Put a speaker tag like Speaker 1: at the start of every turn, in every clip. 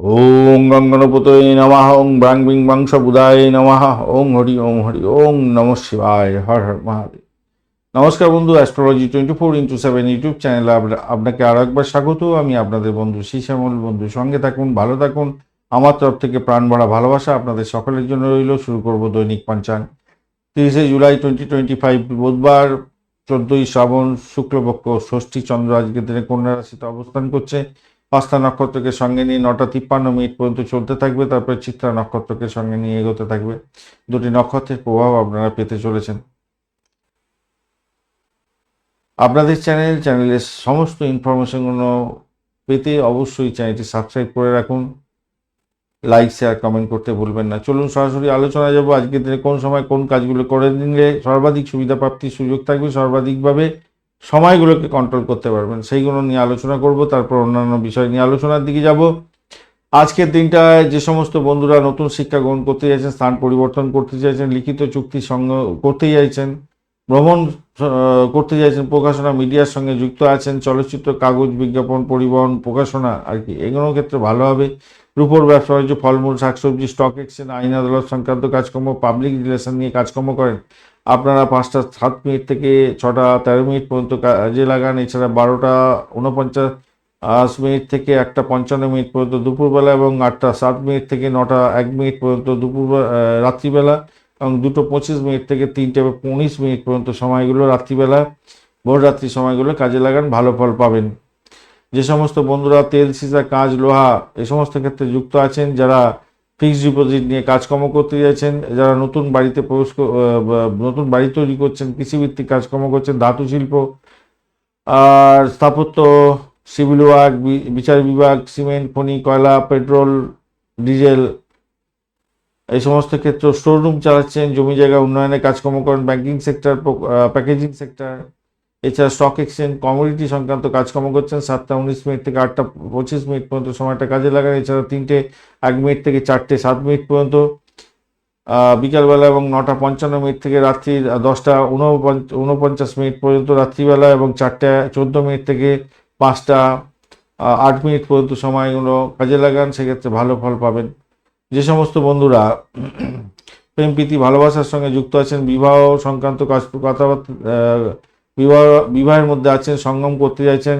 Speaker 1: ওং গঙ্গনপতয়ে নমঃ ওং ব্রাং বিং বংশ বুধায় নমঃ ওং হরি ওং হরি ওং নম শিবায়, হর হর মহাদেব। নমস্কার বন্ধু astrology twenty four into seven YouTube চ্যানেলে আপনাকে আরও একবার স্বাগত। আমি আপনাদের বন্ধু শ্যামল বন্ধু, সঙ্গে থাকুন, ভালো থাকুন। আমার তরফ থেকে প্রাণ ভরা ভালোবাসা আপনাদের সকলের জন্য রইল। শুরু করব দৈনিক পঞ্চাঙ্গ তিরিশে জুলাই টোয়েন্টি টোয়েন্টি ফাইভ বুধবার, চোদ্দই শ্রাবণ, শুক্লপক্ষ, ষষ্ঠী চন্দ্র আজকের দিনে কন্যা রাশিতে অবস্থান করছে। পাঁচটা নক্ষত্রকে সঙ্গে নিয়ে নটা তিপ্পান্ন মিনিট পর্যন্ত চলতে থাকবে, তারপরে চিত্রা নক্ষত্রকে সঙ্গে নিয়ে এগোতে থাকবে। দুটি নক্ষত্রের প্রভাব আপনারা পেতে চলেছেন। আপনাদের চ্যানেল, চ্যানেলের সমস্ত ইনফরমেশনগুলো পেতে অবশ্যই চ্যানেলটি সাবস্ক্রাইব করে রাখুন। লাইক শেয়ার কমেন্ট করতে ভুলবেন না। চলুন সরাসরি আলোচনায় যাব। আজকের দিনে কোন সময় কোন কাজগুলো করে নিলে সর্বাধিক সুবিধা প্রাপ্তির সুযোগ থাকবে সর্বাধিকভাবে। সময়গুলোকে কন্ট্রোল করতে পারবেন। সেইগুলো নিয়ে আলোচনা করব, তারপর অন্যান্য বিষয় নিয়ে আলোচনার দিকে যাব। আজকের দিনটায় যে সমস্ত বন্ধুরা নতুন শিক্ষা গ্রহণ করতে চাইছেন, স্থান পরিবর্তন করতে চাইছেন, লিখিত চুক্তি সঙ্গ করতে চাইছেন, ভ্রমণ করতে চাইছেন, প্রকাশনা মিডিয়ার সঙ্গে যুক্ত আছেন, চলচ্চিত্র, কাগজ বিজ্ঞাপন, পরিবহন, প্রকাশনা আর কি, এগুলোর ক্ষেত্রে ভালো হবে। রূপর ব্যবসা বাণিজ্য, ফলমূল, শাকসবজি স্টক এক্সচেঞ্জ আইন আদালত সংক্রান্ত কাজকর্ম পাবলিক রিলেশন নিয়ে কাজকর্ম করেন। আপনারা পাঁচটা সাত মিনিট থেকে ছটা তেরো মিনিট পর্যন্ত কাজে লাগান, এছাড়া বারোটা উনপঞ্চাশ মিনিট থেকে একটা পঞ্চান্ন মিনিট পর্যন্ত দুপুরবেলা এবং আটটা সাত মিনিট থেকে নটা এক মিনিট পর্যন্ত দুপুর রাত্রিবেলা এবং দুটো পঁচিশ মিনিট থেকে তিনটে উনিশ মিনিট পর্যন্ত সময়গুলো রাত্রিবেলা, ভোর রাত্রি সময়গুলো কাজে লাগান, ভালো ফল পাবেন। যে সমস্ত বন্ধুরা তেল সিসা কাজ লোহা, এ সমস্ত ক্ষেত্রে যুক্ত আছেন, যারা ফিক্সড ডিপোজিট নিয়ে কাজকর্ম করতে যাচ্ছেন, যারা নতুন বাড়িতে প্রবেশ নতুন বাড়ি তৈরি করছেন, কৃষিভিত্তিক কাজকর্ম করছেন, ধাতু শিল্প, আর স্থাপত্য, সিভিল ওয়ার্ক বিচার বিভাগ, সিমেন্ট, খনি, কয়লা, পেট্রোল, ডিজেল, এই সমস্ত ক্ষেত্রে স্টোর রুম চালাচ্ছেন, জমি জায়গা উন্নয়নে কাজকর্ম করেন ব্যাংকিং সেক্টর প্যাকেজিং সেক্টর এছাড়া স্টক এক্সচেঞ্জ কমোডিটি সংক্রান্ত কাজকর্ম করছেন। সাতটা, উনিশ মিনিট থেকে আটটা, পঁচিশ মিনিট পর্যন্ত সময়টা কাজে লাগান। এছাড়া তিনটে, এক মিনিট থেকে চারটে, সাত মিনিট পর্যন্ত বিকালবেলা এবং নটা, পঞ্চান্ন মিনিট থেকে রাত্রি দশটা উনপঞ্চাশ মিনিট পর্যন্ত রাত্রিবেলা এবং চারটে, চোদ্দ মিনিট থেকে পাঁচটা আট মিনিট পর্যন্ত সময়গুলো কাজে লাগান। সেক্ষেত্রে ভালো ফল পাবেন। যে সমস্ত বন্ধুরা প্রেম, প্রীতি, ভালোবাসার সঙ্গে যুক্ত আছেন, বিবাহ সংক্রান্ত কাজ কথাবার্তা বিবাহ বিবাহের মধ্যে আছেন, সঙ্গম করতে চাইছেন।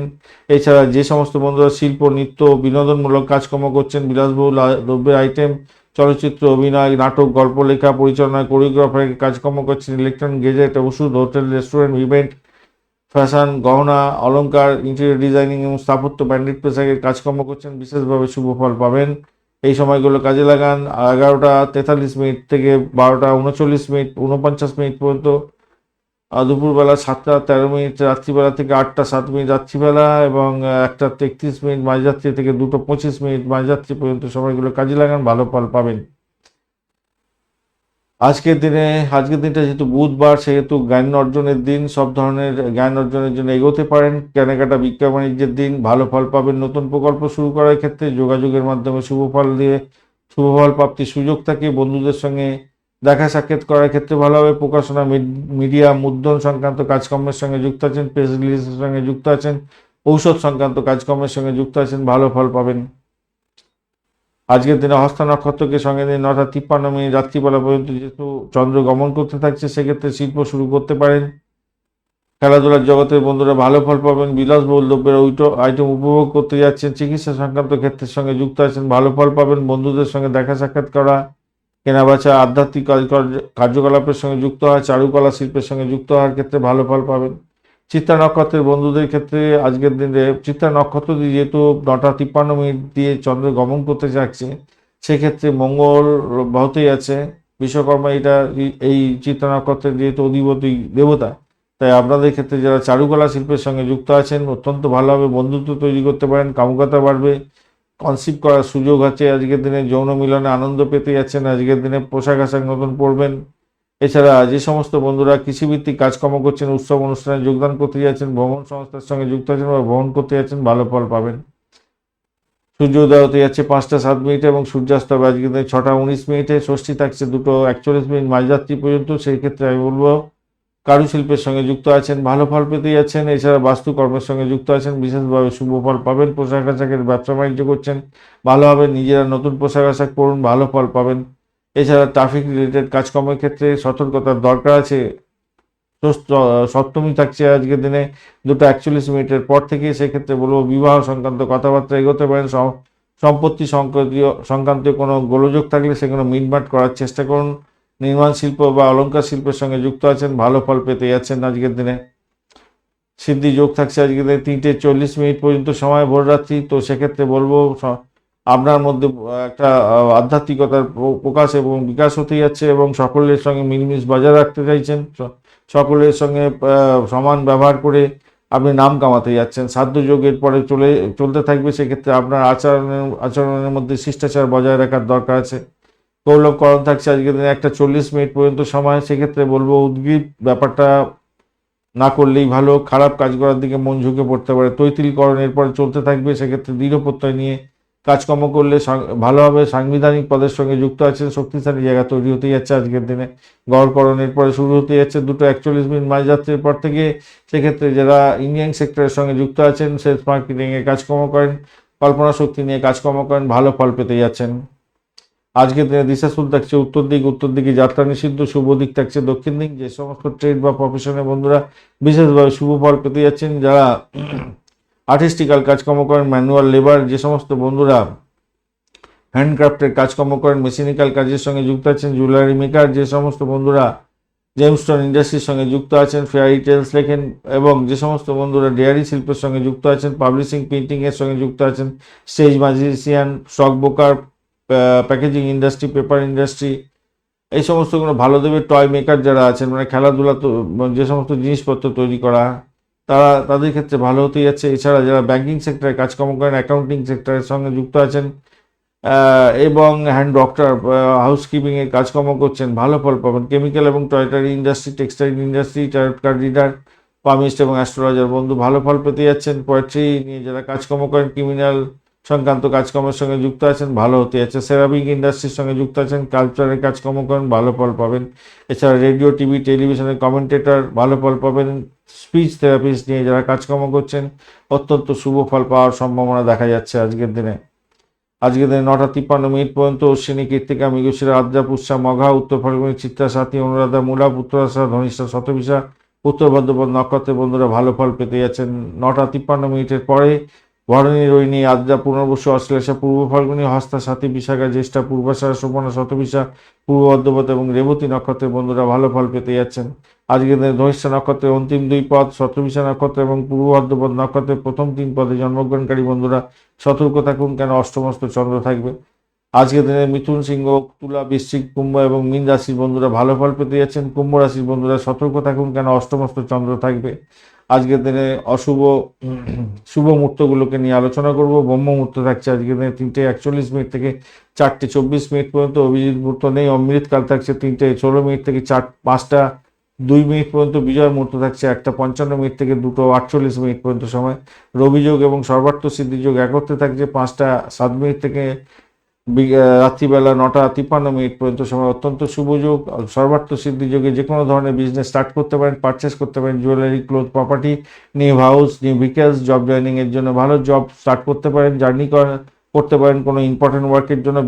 Speaker 1: এছাড়া যে সমস্ত বন্ধুরা শিল্প, নৃত্য, বিনোদনমূলক কাজকর্ম করছেন, বিলাসবহুল দ্রব্যের আইটেম চলচ্চিত্র, অভিনয়, নাটক, গল্প, লেখা, পরিচালনা কোরিওগ্রাফার কাজকর্ম করছেন ইলেকট্রনিক গেজেট ওষুধ হোটেল রেস্টুরেন্ট ইভেন্ট ফ্যাশন গহনা, অলংকার ইন্টেরিয়র ডিজাইনিং এবং স্থাপত্য ব্যান্ডেড পেশাকের কাজকর্ম করছেন, বিশেষভাবে শুভ ফল পাবেন। এই সময়গুলো কাজে লাগান। এগারোটা তেতাল্লিশ মিনিট থেকে বারোটা উনচল্লিশ মিনিট, উনপঞ্চাশ মিনিট পর্যন্ত দুপুরবেলা সাতটা তেরো মিনিট, রাত্রিবেলা থেকে আটটা সাত মিনিট, রাত্রিবেলা এবং একটা তেত্রিশ মিনিট, মাঝরাত্রি থেকে দুটো পঁচিশ মিনিট, মাঝরাত্রি পর্যন্ত সময়গুলো কাজে লাগান, ভালো ফল পাবেন। আজকের দিনে, আজকের দিনটা যেহেতু বুধবার, সেহেতু জ্ঞান অর্জনের দিন, সব ধরনের জ্ঞান অর্জনের জন্য এগোতে পারেন। কেনাকাটা বিজ্ঞান বাণিজ্যের দিন, ভালো ফল পাবেন। নতুন প্রকল্প শুরু করার ক্ষেত্রে যোগাযোগের মাধ্যমে শুভ ফল দিয়ে শুভ ফল প্রাপ্তির সুযোগ থাকে। বন্ধুদের সঙ্গে দেখা সাক্ষাৎ করার ক্ষেত্রে ভালোভাবে প্রকাশনা মিডিয়া, মুদ্রণ সংক্রান্ত কাজকর্মের সঙ্গে যুক্ত আছেন, প্রেস রিলিজের সঙ্গে যুক্ত আছেন, ঔষধ সংক্রান্ত কাজকর্মের সঙ্গে যুক্ত আছেন, ভালো ফল পাবেন। আজকের দিনে হস্ত নক্ষত্রকে সঙ্গে নিয়ে নটা তিপ্পান্ন মিনিট রাত্রিবেলা পর্যন্ত যেহেতু চন্দ্র গমন করতে থাকছে, সেক্ষেত্রে শিল্প শুরু করতে পারেন। খেলাধুলার জগতের বন্ধুরা ভালো ফল পাবেন, বিলাসবহুল দ্রব্যের আইটেম উপভোগ করতে যাচ্ছেন, চিকিৎসা সংক্রান্ত ক্ষেত্রের সঙ্গে যুক্ত আছেন, ভালো ফল পাবেন, বন্ধুদের সঙ্গে দেখা সাক্ষাৎ করা কেনাবেচা আধ্যাত্মিক কার্যকলাপের সঙ্গে যুক্ত হয় চারুকলা শিল্পের সঙ্গে যুক্ত হওয়ার ক্ষেত্রে ভালো ফল পাবেন। চিত্রা নক্ষত্রের বন্ধুদের ক্ষেত্রে আজকের দিনে চিত্রা নক্ষত্র দিয়ে যেহেতু নটা তিপ্পান্ন মিনিট দিয়ে চন্দ্র গমন করতে যাচ্ছে সেক্ষেত্রে মঙ্গল হতেই আছে। বিশ্বকর্মা এটা এই চিত্রা নক্ষত্রের যেহেতু অধিপতি দেবতা, তাই আপনাদের ক্ষেত্রে যারা চারুকলা শিল্পের সঙ্গে যুক্ত আছেন, অত্যন্ত ভালোভাবে বন্ধুত্ব তৈরি করতে পারেন, কামুকতা বাড়বে। কনসিভ করার সুযোগ আছে। আজকের দিনে যৌন মিলনে আনন্দ পেতে যাচ্ছেন। আজকের দিনে পোশাক আশাক নতুন পরবেন। এছাড়া যে সমস্ত বন্ধুরা কৃষিভিত্তিক কাজকর্ম করছেন, উৎসব অনুষ্ঠানে যোগদান করতে যাচ্ছেন ভ্রমণ সংস্থার সঙ্গে যুক্ত আছেন বা ভ্রমণ করতে যাচ্ছেন, ভালো ফল পাবেন। সূর্যোদয় হতে যাচ্ছে পাঁচটা সাত মিনিটে এবং সূর্যাস্ত হবে আজকে দিনে ছটা উনিশ মিনিটে। ষষ্ঠী থাকছে দুটো একচল্লিশ মিনিট মাঝরাত্রি পর্যন্ত। সেই ক্ষেত্রে আমি বলব কারুশিল্পের সঙ্গে যুক্ত আছেন, ভালো ফল পেতে যাচ্ছেন, এছাড়া বাস্তুকর্মের সঙ্গে যুক্ত আছেন, বিশেষভাবে শুভ ফল পাবেন, পোশাক আশাকের ব্যবসা বাণিজ্য করছেন ভালোভাবে নিজেরা নতুন পোশাক আশাক করুন ভালো ফল পাবেন। এছাড়া ট্রাফিক রিলেটেড কাজকর্মের ক্ষেত্রে সতর্কতার দরকার আছে। সপ্তমী থাকছে আজকের দিনে, দুটো একচল্লিশ মিনিটের পর থেকে সেক্ষেত্রে বলব বিবাহ সংক্রান্ত কথাবার্তা এগোতে পারেন সম্পত্তি সংক্রান্তীয় সংক্রান্ত কোনো গোলযোগ থাকলে সেগুলো মিটমাট করার চেষ্টা করুন। নির্মাণ শিল্প বা অলংকার শিল্পের সঙ্গে যুক্ত আছেন, ভালো ফল পেতে যাচ্ছেন আজকের দিনে। সিদ্ধি যোগ থাকছে আজকের দিনে তিনটে চল্লিশ মিনিট পর্যন্ত সময় ভোররাত্রি তো সেক্ষেত্রে বলব আপনার মধ্যে একটা আধ্যাত্মিকতার প্রকাশ এবং বিকাশ হতে যাচ্ছে এবং সকলের সঙ্গে মিলমিশ বজায় রাখতে চাইছেন। সকলের সঙ্গে সমান ব্যবহার করে আপনি নাম কামাতে যাচ্ছেন। সাধ্য যোগের পরে চলে, চলতে থাকবে। সেক্ষেত্রে আপনার আচরণের আচরণের মধ্যে শিষ্টাচার বজায় রাখার দরকার আছে। কৌলভকরণ থাকছে আজকের দিনে একটা চল্লিশ মিনিট পর্যন্ত সময়, সেক্ষেত্রে বলব উদ্গ্রীব, ব্যাপারটা না করলেই ভালো, খারাপ কাজ করার দিকে মন ঝুঁকে পড়তে পারে। তৈতিলকরণ এরপরে চলতে থাকবে, সেক্ষেত্রে দৃঢ় প্রত্যয় নিয়ে কাজকর্ম করলে ভালোভাবে সাংবিধানিক পদের সঙ্গে যুক্ত আছেন, শক্তিশালী জায়গা তৈরি হতে যাচ্ছে আজকের দিনে। গড়করণের পরে শুরু হতে যাচ্ছে, দুটো একচল্লিশ মিনিট মাঝ যাত্রীর পর থেকে, সেক্ষেত্রে যারা ইঞ্জিনিয়ারিং সেক্টরের সঙ্গে যুক্ত আছেন, সেলস মার্কেটিংয়ে কাজকর্ম করেন, কল্পনা শক্তি নিয়ে কাজকর্ম করেন, ভালো ফল পেতে যাচ্ছেন। আজকের দিনে দিশাশুল থাকছে উত্তর দিক, উত্তর দিকে যাত্রা নিষিদ্ধ, শুভ দিক থাকছে দক্ষিণ দিক। যে সমস্ত ট্রেড বা প্রফেশনের বন্ধুরা বিশেষভাবে শুভ ফল পেতে যাচ্ছেন, যারা আর্টিস্টিক্যাল কাজকর্ম করেন ম্যানুয়াল লেবার যে সমস্ত বন্ধুরা হ্যান্ডক্রাফটের কাজকর্ম করেন মেশিনিক্যাল কাজের সঙ্গে যুক্ত আছেন জুয়েলারি মেকার যে সমস্ত বন্ধুরা জেমস্টোন ইন্ডাস্ট্রির সঙ্গে যুক্ত আছেন ফেয়ারি টেলস লেখেন এবং যে সমস্ত বন্ধুরা ডেয়ারি শিল্পের সঙ্গে যুক্ত আছেন পাবলিশিং প্রিন্টিংয়ের সঙ্গে যুক্ত আছেন stage magician stock broker packaging industry paper industry এই সমস্তগুলো ভালো দেবে টয় মেকার যারা আছেন মানে খেলাধুলা তো যে সমস্ত জিনিসপত্র তৈরি করা, তারা, তাদের ক্ষেত্রে ভালো হতে যাচ্ছে। এছাড়া যারা ব্যাঙ্কিং সেক্টরে কাজকর্ম করেন অ্যাকাউন্টিং সেক্টরের সঙ্গে যুক্ত আছেন এবং হ্যান্ড ডক্টর হাউসকিপিং এর কাজকর্ম করছেন, ভালো ফল পাবেন। কেমিক্যাল এবং toiletry industry textile industry tarot card reader palmist এবং অ্যাস্ট্রোলজার বন্ধু ভালো ফল পেতে যাচ্ছেন। পোয়েট্রি নিয়ে যারা কাজকর্ম করেন ক্রিমিনাল সংক্রান্ত কাজকর্মের সঙ্গে যুক্ত আছেন, ভালো হতে যাচ্ছে সেরামিক ইন্ডাস্ট্রির সঙ্গে যুক্ত আছেন, কালচারের কাজকর্ম করেন, ভালো ফল পাবেন। এছাড়া রেডিও, টিভি, টেলিভিশনের কমেন্টেটর, ভালো ফল পাবেন। স্পিচ থেরাপিস্ট নিয়ে যারা কাজকর্ম করছেন, অত্যন্ত শুভ ফল পাওয়ার সম্ভাবনা দেখা যাচ্ছে আজকের দিনে। আজকের দিনে নটা তিপ্পান্ন মিনিট পর্যন্ত অশ্বিনী কীর্তিকা, মৃগশিরা, আদ্রা পুষা মঘা, উত্তর ফলগুনি, চিত্রা, সাথী, অনুরাধা, মূলা, পুত্রাশা, ধনিষ্ঠা শতবিশা উত্তর ভদ্রপদ নক্ষত্রের বন্ধুরা ভালো ফল পেতে যাচ্ছেন। নটা তিপ্পান্ন মিনিটের পরে ভরণী রোহিণী আদ্রা পুনর্বসু অশ্লেষা পূর্ব ফাল্গুনী, হস্তা, সাথী, বিশাখা, জ্যেষ্ঠা, পূর্বাশা সুপর্ণা শতবিশা, পূর্ব ভদ্রপদ এবং রেবতী নক্ষত্রের বন্ধুরা ভালো ফল পেতে যাচ্ছেন। আজকের দিনে ধনিষ্ঠা নক্ষত্রের অন্তিম দুই পদ শতবিশা নক্ষত্র এবং পূর্ব ভদ্রপদ নক্ষত্রের প্রথম তিন পদে জন্মগ্রহণকারী বন্ধুরা সতর্ক থাকুন, কেন অষ্টমস্ত চন্দ্র থাকবে। আজকের দিনে মিথুন সিংহ, তুলা, বৃশ্চিক কুম্ভ এবং মীন রাশির বন্ধুরা ভালো ফল পেতে যাচ্ছেন। কুম্ভ রাশির বন্ধুরা সতর্ক থাকুন, কেন অষ্টমস্ত চন্দ্র থাকবে। আজকের দিনে অশুভ, শুভ মুহূর্তগুলোকে নিয়ে আলোচনা করব। ব্রহ্ম মুহূর্ত থাকছে আজকের দিনে তিনটে একচল্লিশ মিনিট থেকে চারটে চব্বিশ মিনিট পর্যন্ত। অভিজিৎ মুহূর্ত নেই অমৃতকাল থাকছে তিনটে ষোলো মিনিট থেকে চার, পাঁচটা দুই মিনিট পর্যন্ত। বিজয় মুহূর্ত থাকছে একটা পঞ্চান্ন মিনিট থেকে দুটো আটচল্লিশ মিনিট পর্যন্ত সময়। রবিযোগ এবং সর্বার্থ সিদ্ধিযোগ একত্রে থাকছে পাঁচটা সাত মিনিট থেকে রাত্রিবেলা নটা তিপ্পান্ন মিনিট পর্যন্ত সময় অত্যন্ত শুভ যোগ সর্বার্থ সিদ্ধি যোগে যে কোনো ধরনের বিজনেস স্টার্ট করতে পারেন পারচেস করতে পারেন jewellery cloth property new house new vehicles job joining এর জন্য ভালো জব স্টার্ট করতে পারেন জার্নি করতে পারেন, কোনো ইম্পর্টেন্ট ওয়ার্কের জন্য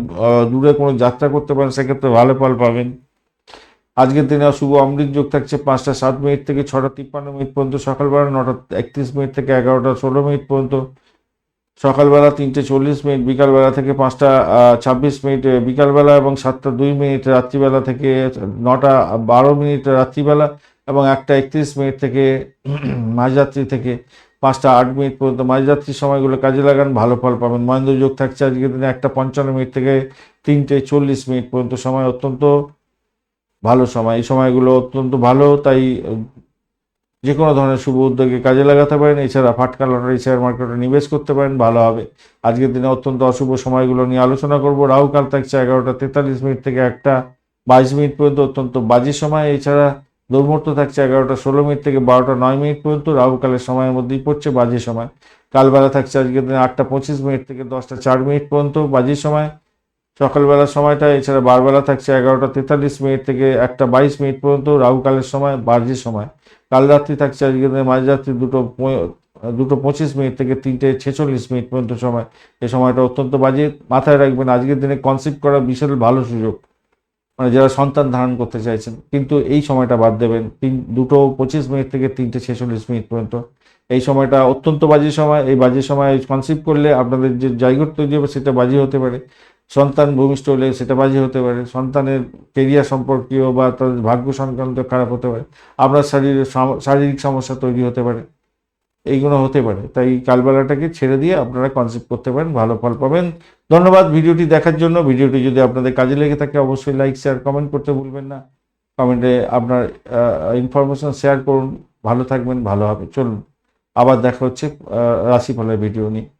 Speaker 1: দূরে কোনো যাত্রা করতে পারেন, সেক্ষেত্রে ভালো ফল পাবেন। আজকের দিনে শুভ অমৃত যোগ থাকছে পাঁচটা সাত মিনিট থেকে ছটা তিপ্পান্ন মিনিট পর্যন্ত, সকালবেলা নটা একত্রিশ মিনিট থেকে এগারোটা ষোলো মিনিট পর্যন্ত। সকালবেলা তিনটে চল্লিশ মিনিট, বিকালবেলা থেকে পাঁচটা ছাব্বিশ মিনিট বিকালবেলা এবং সাতটা দুই মিনিট, রাত্রিবেলা থেকে নটা বারো মিনিট, রাত্রিবেলা এবং একটা একত্রিশ মিনিট থেকে মাঝরাত্রি থেকে পাঁচটা আট মিনিট পর্যন্ত। মাঝরাত্রির সময়গুলো কাজে লাগান, ভালো ফল পাবেন। মহেন্দ্র যোগ থাকছে আজকের দিনে একটা পঞ্চান্ন মিনিট থেকে তিনটে চল্লিশ মিনিট পর্যন্ত। সময় অত্যন্ত ভালো সময়। এই সময়গুলো অত্যন্ত ভালো, তাই যে কোনো ধরনের শুভ উদ্যোগে কাজে লাগাতে পারেন, এছাড়া ফাটকা লটারি, শেয়ার মার্কেটে নিবেশ করতে পারেন, ভালো হবে। আজকের দিনে অত্যন্ত অশুভ সময়গুলো নিয়ে আলোচনা করব। রাহুকাল থাকছে এগারোটা তেতাল্লিশ মিনিট থেকে একটা বাইশ মিনিট পর্যন্ত অত্যন্ত বাজে সময়। এছাড়া দুর্মুহূর্ত থাকছে এগারোটা ষোলো মিনিট থেকে বারোটা নয় মিনিট পর্যন্ত। রাহুকালের সময়ের মধ্যেই পড়ছে বাজে সময়। কালবেলা থাকছে আজকের দিনে আটটা পঁচিশ মিনিট থেকে দশটা চার মিনিট পর্যন্ত বাজে সময়। সকালবেলার সময়টা, এছাড়া বারবেলা থাকছে এগারোটা তেতাল্লিশ মিনিট থেকে একটা বাইশ মিনিট পর্যন্ত রাহুকালের সময় বার্জির সময়। কাল রাত্রি থাকছে আজকে মাঝরাত্রি দুটো দুটো পঁচিশ মিনিট থেকে তিনটে ছেচল্লিশ মিনিট পর্যন্ত সময়। এই সময়টা অত্যন্ত বাজে। মাথায় রাখবেন, আজকের দিনে কনসেপ্ট করা বিশাল ভালো সুযোগ। মানে যারা সন্তান ধারণ করতে চাইছেন, কিন্তু এই সময়টা বাদ দেবেন। তিন, দুটো পঁচিশ মিনিট থেকে তিনটে ছেচল্লিশ মিনিট পর্যন্ত। এই সময়টা অত্যন্ত বাজে সময়। এই বাজে সময় কনসেপ্ট করলে আপনাদের যে জায়গা তৈরি হবে সেটা বাজে হতে পারে। সন্তান ভূমিষ্ঠ হলে সেটা বাজে হতে পারে, সন্তানের কেরিয়ার সম্পর্কীয় বা তাদের ভাগ্য সংক্রান্ত খারাপ হতে পারে, আপনার শরীরে সম- শারীরিক সমস্যা তৈরি হতে পারে, এইগুলো হতে পারে। তাই কালবেলাটাকে ছেড়ে দিয়ে আপনারা কনসেপ্ট করতে পারেন, ভালো ফল পাবেন। ধন্যবাদ ভিডিওটি দেখার জন্য। ভিডিওটি যদি আপনাদের কাজে লেগে থাকে, অবশ্যই লাইক শেয়ার কমেন্ট করতে ভুলবেন না। কমেন্টে আপনার ইনফরমেশন শেয়ার করুন। ভালো থাকবেন, ভালো হবে। চলুন, আবার দেখা হচ্ছে রাশিফলের ভিডিও নিয়ে।